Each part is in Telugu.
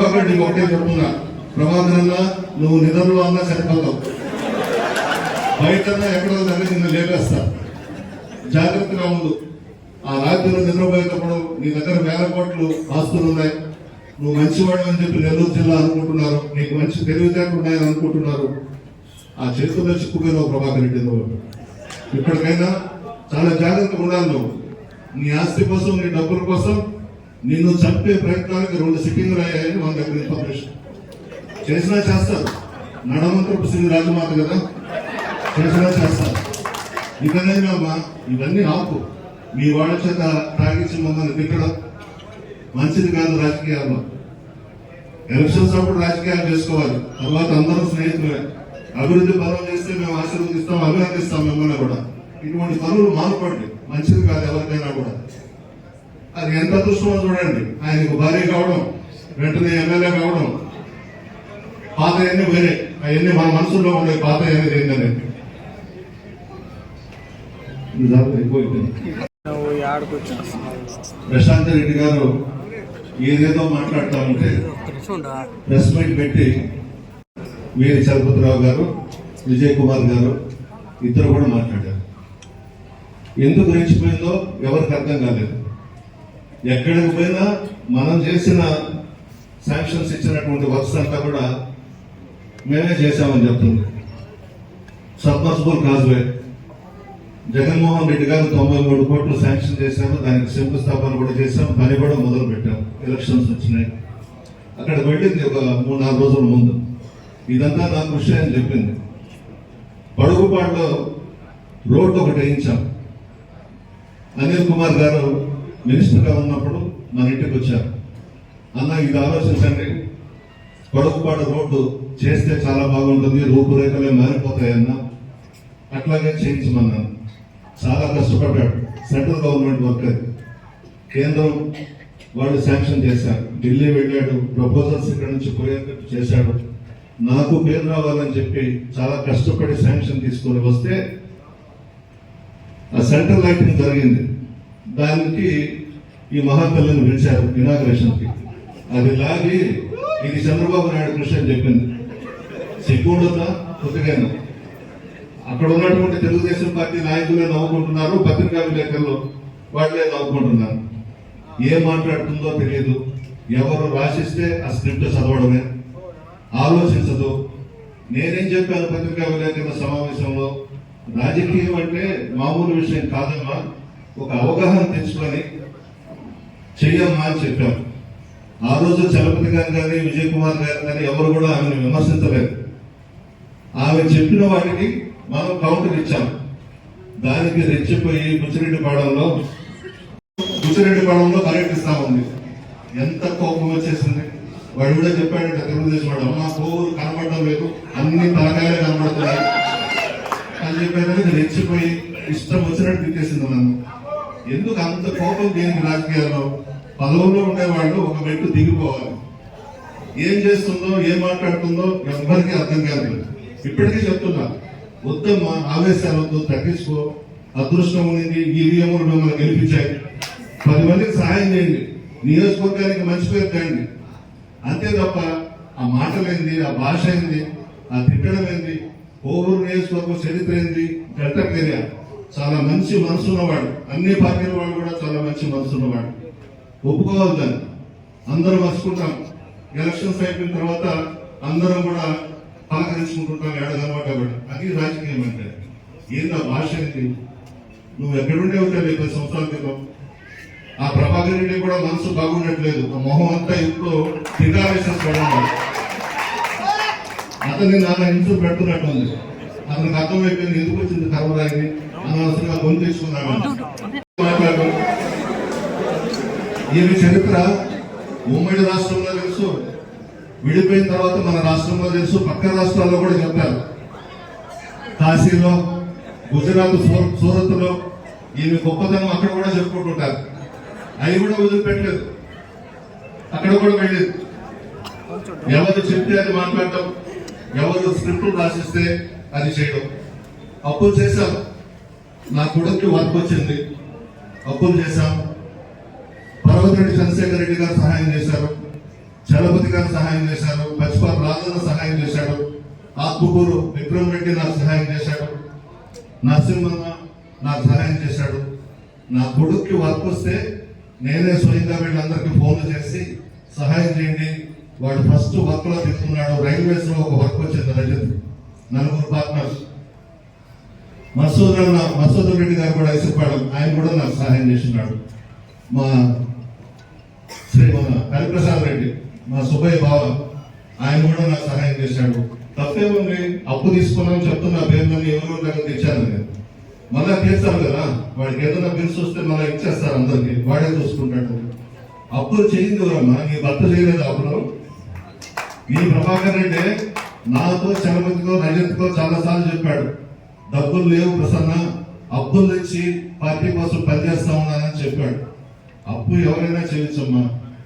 ప్రభాకర్ రెడ్డికి ఒకటే చెప్తున్నా ప్రభాకర్ నువ్వు నిద్రలో అన్నా సరిపోతావు. బయట ఎక్కడో దగ్గర నిన్ను లేపేస్తా. జాగ్రత్తగా ఉండు. ఆ రాత్రిలో నిద్రపోయేటప్పుడు నీ దగ్గర వేల కోట్లు ఆస్తులు ఉన్నాయి. నువ్వు మంచివాడు అని చెప్పి నెల్లూరు జిల్లా అనుకుంటున్నారు. నీకు మంచి తెలివితేటలు ఉన్నాయని అనుకుంటున్నారు. ఆ చేతుల్లో చిక్కుపోయినావు ప్రభాకర్ రెడ్డి నువ్వు ఇప్పటికైనా చాలా జాగ్రత్తగా ఉండాలి నువ్వు. నీ ఆస్తి కోసం నీ డబ్బుల కోసం నిన్ను చంపే ప్రయత్నానికి రెండు సిట్టింగ్లు అయ్యాయని మన దగ్గర ఇన్ఫర్మేషన్ చేసినా చేస్తారు. నడమంత్రపు సింగ్ రాజమాత కదా? చేసినా చేస్తారు. ఇకనైనా అమ్మా ఇవన్నీ ఆపు. మీ వాళ్ళ చేత తాగించి మమ్మల్ని తిట్టడం మంచిది కాదు రాజకీయాల్లో. ఎలక్షన్స్ అప్పుడు రాజకీయాలు చేసుకోవాలి. తర్వాత అందరం స్నేహితులే అభివృద్ధి పనులు చేస్తే మేము ఆశీర్వదిస్తాం అభినందిస్తాం మిమ్మల్ని కూడా. ఇటువంటి పనులు మానుకోండి. మంచిది కాదు ఎవరికైనా కూడా. అది ఎంత అదృష్టమో చూడండి. ఆయనకు భార్య కావడం వెంటనే ఎమ్మెల్యే కావడం పాత అన్ని వేరే అవన్నీ మన మనసులో ఉండే పాత అనేది ఏంటనేది ప్రశాంత్ రెడ్డి గారు ఏదేదో మాట్లాడుతూ ఉంటే ప్రెస్ మీట్ పెట్టి వీరి చలపతిరావు గారు విజయ్ కుమార్ గారు ఇద్దరు కూడా మాట్లాడారు. ఎందుకు రెచ్చిపోయిందో ఎవరికి అర్థం కాలేదు. ఎక్కడికి పోయినా మనం చేసిన శాంక్షన్స్ ఇచ్చినటువంటి వర్క్స్ అంతా కూడా మేమే చేశామని చెప్తుంది. సబ్మర్సిబుల్ కాజ్వే జగన్మోహన్ రెడ్డి గారు తొంభై మూడు కోట్లు శాంక్షన్ చేశారు. దానికి శంకుస్థాపన కూడా చేశాం. పని కూడా మొదలు పెట్టాం. ఎలక్షన్స్ వచ్చినాయి. అక్కడ వెళ్ళింది ఒక మూడు నాలుగు రోజుల ముందు. ఇదంతా నా కృషి అని చెప్పింది. పడుగుపాడులో రోడ్డు ఒకటి వేయించాం. అనిల్ కుమార్ గారు మినిస్టర్గా ఉన్నప్పుడు మన ఇంటికి వచ్చారు. అన్న ఇది ఆలోచించండి. పడుగుపాడు రోడ్డు చేస్తే చాలా బాగుంటుంది రూపురేఖలే మారిపోతాయన్న అట్లాగే చేయించమన్నాను. చాలా కష్టపడ్డాడు. సెంట్రల్ గవర్నమెంట్ వర్క్ కేంద్రం వాళ్ళు శాంక్షన్ చేశారు. ఢిల్లీ వెళ్ళాడు ప్రపోజల్స్ ఇక్కడ నుంచి పోయేటట్టు చేశాడు. నాకు పేరు రావాలని చెప్పి చాలా కష్టపడి శాంక్షన్ తీసుకొని వస్తే ఆ సెంట్రల్ లైటింగ్ జరిగింది. దానికి ఈ మహాతల్లిని పిలిచారు ఇనాగ్రేషన్కి అది లాగి ఇది చంద్రబాబు నాయుడు కృషి అని చెప్పింది. సిగ్గుండుతా కొద్దిగాను అక్కడ ఉన్నటువంటి తెలుగుదేశం పార్టీ నాయకులే నవ్వుకుంటున్నారు పత్రికా విలేకరులు వాళ్ళే నవ్వుకుంటున్నారు. ఏం మాట్లాడుతుందో తెలియదు. ఎవరు రాసిస్తే ఆ స్క్రిప్ట్ చదవడమే. ఆలోచించదు. నేనేం చెప్పాను పత్రికా విలేకరుల సమావేశంలో? రాజకీయం అంటే మామూలు విషయం కాదమ్మా. ఒక అవగాహన తెచ్చుకొని చెయ్యమ్మా అని చెప్పాం. ఆ రోజు చలపతి గారు కానీ విజయ్ కుమార్ గారు కానీ ఎవరు కూడా ఆమెను విమర్శించలేదు. ఆమె చెప్పిన వాటికి మనం కౌంటర్ ఇచ్చాం. దానికి రెచ్చిపోయి బుచ్చిరెడ్డిపాడంలో బుచ్చిరెడ్డిపాడంలో పర్యటిస్తా ఉంది ఎంత కోపం వచ్చేసింది. వాడు కూడా చెప్పాడు తెలుగుదేశం వాడు అమ్మ కోరు కనబడడం లేదు. అన్ని తలకాయలే కనబడుతున్నాయి. అని చెప్పేదానికి రెచ్చిపోయి ఇష్టం వచ్చినట్టు తిట్టేసింది నన్ను. ఎందుకు అంత కోపం దేనికి రాజకీయాల్లో పదవుల్లో ఉండేవాళ్ళు ఒక మెట్టు దిగిపోవాలి. ఏం చేస్తుందో ఏం మాట్లాడుతుందో ఎవరికి అర్థం కాదు. ఇప్పటికీ చెప్తున్నా వద్దమ్మా ఆవేశాలతో తగ్గించుకో. అదృష్టం ఉంది ఈవీఎంలు మిమ్మల్ని గెలిపించాయి. పది మందికి సహాయం చేయండి. నియోజకవర్గానికి మంచి పేరు తేండి అంతే తప్ప ఆ మాటలేంది ఆ భాష ఏంది ఆ తిట్టడం ఏంది కోవూరు నియోజకవర్గం చరిత్ర ఏంది గట్టక్ చాలా మంచి మనసు ఉన్నవాడు అన్ని పార్టీల వాళ్ళు కూడా చాలా మంచి మనసు ఉన్నవాడు ఒప్పుకోవాలి దాన్ని. అందరూ మర్చుకుంటాం. ఎలక్షన్స్ అయిపోయిన తర్వాత అందరం కూడా పలకరించుకుంటుంటాం ఏడగలవా కాబట్టి అది రాజకీయం అంటే. ఏంది ఆ భాష ఏంటి? నువ్వు ఎక్కడుండే ఉంటావు పది సంవత్సరాల క్రితం? ఆ ప్రభాకర్ రెడ్డి కూడా మనసు బాగుండట్లేదు. ఆ మొహం అంతా ఇప్పుడు తిగావేసేసుకోవడం అతన్ని నాన్న హింస పెడుతున్నట్టుంది. అతనికి అర్థమైపోయింది ఎందుకు వచ్చింది కర్మరాయిని అనవసరంగా గొంతు తెచ్చుకున్నాను మాట్లాడు ఈమె చరిత్ర ఉమ్మడి రాష్ట్రంలో తెలుసు. విడిపోయిన తర్వాత మన రాష్ట్రంలో తెలుసు. పక్క రాష్ట్రాల్లో కూడా చెప్పారు. కాశీలో గుజరాత్ సూరత్ సూరత్లో ఈమె గొప్పతనం అక్కడ కూడా చెప్పుకుంటుంటారు. అవి కూడా వదిలిపెట్టలేదు. అక్కడ కూడా వెళ్ళేది ఎవరు చెప్తే అది మాట్లాడటం ఎవరు స్క్రిప్ట్ రాసిస్తే అది చేయడం అప్పులు చేశాం. నా కొడుకు వర్క్ వచ్చింది. అప్పులు చేశాం. పర్వతరెడ్డి చంద్రశేఖర్ రెడ్డి గారు సహాయం చేశారు. చలపతి గారు సహాయం చేశారు. పచ్చిపాటి రాజన్న సహాయం చేశాడు. ఆత్మకూరు విక్రమ్ రెడ్డి నాకు సహాయం చేశాడు. నరసింహన్న నాకు సహాయం చేశాడు. నా కొడుక్కి వర్క్ వస్తే నేనే స్వయంగా వీళ్ళందరికీ ఫోన్లు చేసి సహాయం చేయండి. వాడు ఫస్ట్ వర్క్లో తీసుకున్నాడు. రైల్వేస్లో ఒక వర్క్ వచ్చింది రజత్. నలుగురు పార్ట్నర్స్ మసూద్ అన్న మసూద్ రెడ్డి గారు కూడా ఇసుపాడు ఆయన కూడా నాకు సహాయం చేస్తున్నాడు. మా శ్రీ మన హరిప్రసాద్ రెడ్డి మా సుబ్బయ్య బావ ఆయన కూడా నాకు సహాయం చేశాడు. తప్పేముంది అప్పు తీసుకున్నాం చెప్తున్నా పేర్లని ఎవరో దగ్గర తెచ్చాను నేను మళ్ళా తీర్చాలి కదా వాడికి ఏదైనా బిల్స్ వస్తే మళ్ళీ ఇచ్చేస్తారు అందరికి వాడే చూసుకుంటాడు. అప్పులు చేయింది ఎవరమ్మా? నీ భర్త చేయలేదు అప్పులు? ఈ ప్రభాకర్ రెడ్డి నాతో చలపతితో రజత్కో చాలా సార్లు చెప్పాడు. డబ్బులు లేవు ప్రసన్న అప్పులు తెచ్చి పార్టీ కోసం పనిచేస్తా ఉన్నానని చెప్పాడు. అప్పు ఎవరైనా చేయొచ్చమ్మా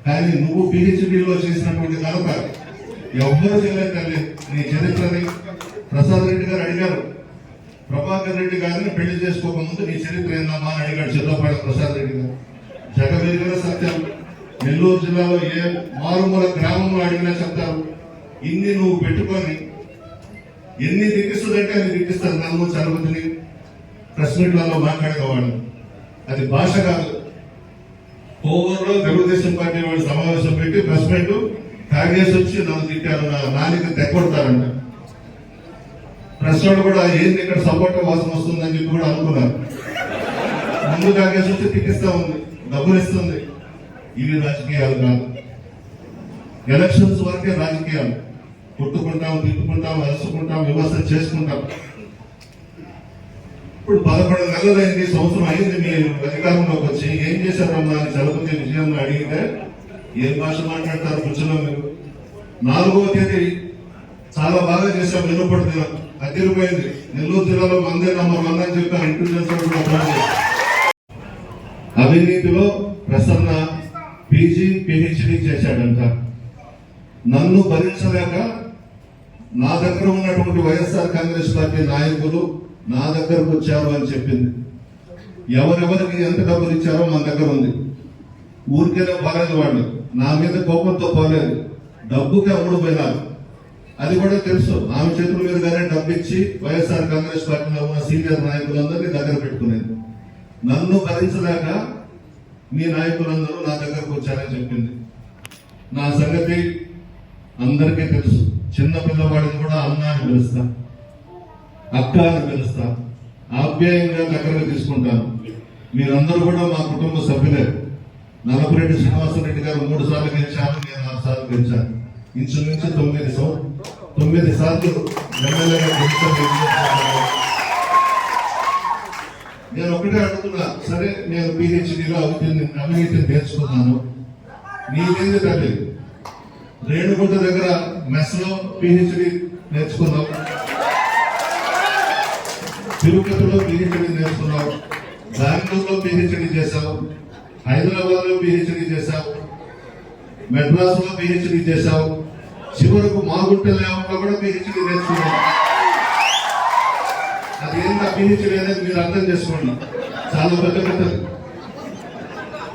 కానీ నువ్వు పిహెచ్డిలో చేసినటువంటి కనుక ఎవ్వరు చేయలేదు తల్లి నీ చరిత్రని ప్రసాద్ రెడ్డి గారు అడిగారు. ప్రభాకర్ రెడ్డి గారిని పెళ్ళి చేసుకోకముందు నీ చరిత్ర ఏందమ్మా అని అడిగాడు చంద్రపాడ ప్రసాద్ రెడ్డి గారు. జగవేదిన సత్యం. నెల్లూరు జిల్లాలో ఏ మారుమూల గ్రామంలో అడిగినా చెప్తారు. ఇన్ని నువ్వు పెట్టుకొని ఎన్ని దిక్కిస్తుందంటే అది దిక్కిస్తారు నన్ను చలపతిని ప్రెస్ మీట్లలో మాట్లాడేవాడు అది భాష కాదు. కోవూరులో తెలుగుదేశం పార్టీ వాళ్ళు సమావేశం పెట్టి ప్రెస్ మీట్ తాగేసి వచ్చి నన్ను తిట్టారు నా నాలిక తెక్కొడతారంట. ప్రెస్ వాళ్ళు కూడా ఏంది ఇక్కడ సపోర్ట్ వాసన వస్తుందని చెప్పి కూడా అనుకున్నారు. ముందు తాగేసి వచ్చి తిట్టిస్తా ఉంది డబ్బులు ఇస్తుంది. ఇవి రాజకీయాలు కాదు. ఎలక్షన్స్ వరకే రాజకీయాలు. కొట్టుకుంటాం తిట్టుకుంటాం అరుచుకుంటాం విమర్శ చేసుకుంటాం. ఇప్పుడు పదకొండు నెలలైంది సంవత్సరం అయింది మీరు అధికారంలోకి వచ్చి ఏం చేశారమ్మా అని చలపతి విజయమ్మ అడిగితే ఏ భాష మాట్లాడతారు కూర్చున్నాం మీరు నాలుగవ తేదీ చాలా బాగా చేశాం వెనుపడి దినం. అదిరిపోయింది నెల్లూరు జిల్లాలో వందే నంబర్ వన్ అని చెప్పి ఇంటెలిజెన్స్ అవినీతిలో ప్రసన్న పీజీ పిహెచ్డి చేశాడంట. నన్ను భరించలేక నా దగ్గర ఉన్నటువంటి వైఎస్ఆర్ కాంగ్రెస్ పార్టీ నాయకులు నా దగ్గరకు వచ్చారు అని చెప్పింది. ఎవరెవరికి ఎంత డబ్బులు ఇచ్చారో మన దగ్గర ఉంది. ఊరికేనే పోలేదు వాళ్ళు. నా మీద కోపంతో పోలేదు. డబ్బుకి అమ్ముడు పోయినారు? అది కూడా తెలుసు. ఆమె చేతుల మీదుగానే డబ్బు ఇచ్చి వైఎస్ఆర్ కాంగ్రెస్ పార్టీలో ఉన్న సీనియర్ నాయకులందరినీ దగ్గర పెట్టుకునేది. నన్ను భరించలేక మీ నాయకులందరూ నా దగ్గరకు వచ్చారని చెప్పింది. నా సంగతి అందరికీ తెలుసు. చిన్న పిల్లవాడిని కూడా అన్న అని పిలుస్తా. అక్క అని పిలుస్తా. ఆప్యాయంగా దగ్గరకు తీసుకుంటాను. మీరందరూ కూడా మా కుటుంబ సభ్యులే. నలభరెడ్డి శ్రీనివాసరెడ్డి గారు మూడు సార్లు గెలిచాను నేను నాలుగు సార్లు గెలిచాను. ఇంచుమించు తొమ్మిది సో తొమ్మిది సార్లు ఎమ్మెల్యేగా నేను ఒకటే అడుగుతున్నా. సరే నేను పిహెచ్డిలో అవుతుంది అవినీతిని నేర్చుకున్నాను. నీకేంది తల్లి రేణుగుంట దగ్గర మెస్లో పిహెచ్డి నేర్చుకున్నాం తిరుపతిలో పిహెచ్డి నేర్చుకున్నాం బెంగళూరులో పిహెచ్డి చేశాం. హైదరాబాద్లో పిహెచ్డి చేశాం. మెడ్రాస్లో పిహెచ్డి చేశావు చివరకు మాగుంట లేవంలో కూడా పిహెచ్డి నేర్చుకున్నాం. అది ఎంత పిహెచ్డి అనేది మీరు అర్థం చేసుకోండి. చాలా పెద్ద పెద్ద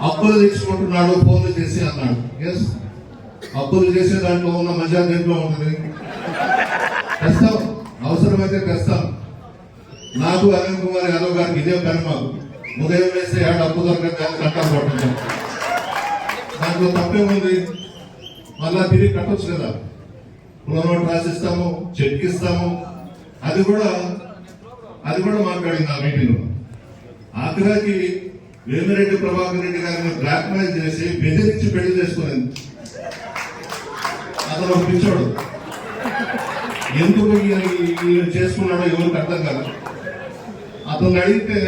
అప్పులు తెచ్చుకుంటున్నాడు ఫోన్లు చేసి అన్నాడు. ఎస్ అప్పులు చేసే దాంట్లో ఉన్న మజా దేంట్లో ఉంటుంది? తెస్తాం అవసరమైతే తెస్తాం నాకు అనిల్ కుమార్ యాదవ్ గారికి ఇదే పని మాకు. ఉదయం వేస్తే ఏడు అప్పు దొరకదు కట్టాలి పట్టుకుంటాం దాంట్లో తప్పేముంది మళ్ళా తిరిగి కట్టొచ్చు కదా. పునరోట్ రాసిస్తాము చెక్ ఇస్తాము. అది కూడా అది కూడా మాట్లాడింది ఆ మీటింగ్లో. ఆఖరాకి వేమిరెడ్డి ప్రభాకర్ రెడ్డి గారిని బ్లాక్మెయిల్ చేసి బెదిరించి పెళ్ళి చేసుకునేది. అతను ఒక పిచ్చోడు. ఎందుకు ఈయన చేసుకున్నాడో ఎవరికి అర్థం కాదు. అతను అడిగితే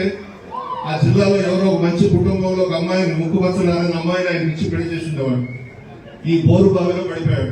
ఆ జిల్లాలో ఎవరో ఒక మంచి కుటుంబంలో ఒక అమ్మాయిని ముక్కు పచ్చలారని అమ్మాయిని ఆయన ఇచ్చి పెళ్ళి చేసి ఉండేవాడు. ఈ బోరు బావిలో పడిపోయాడు.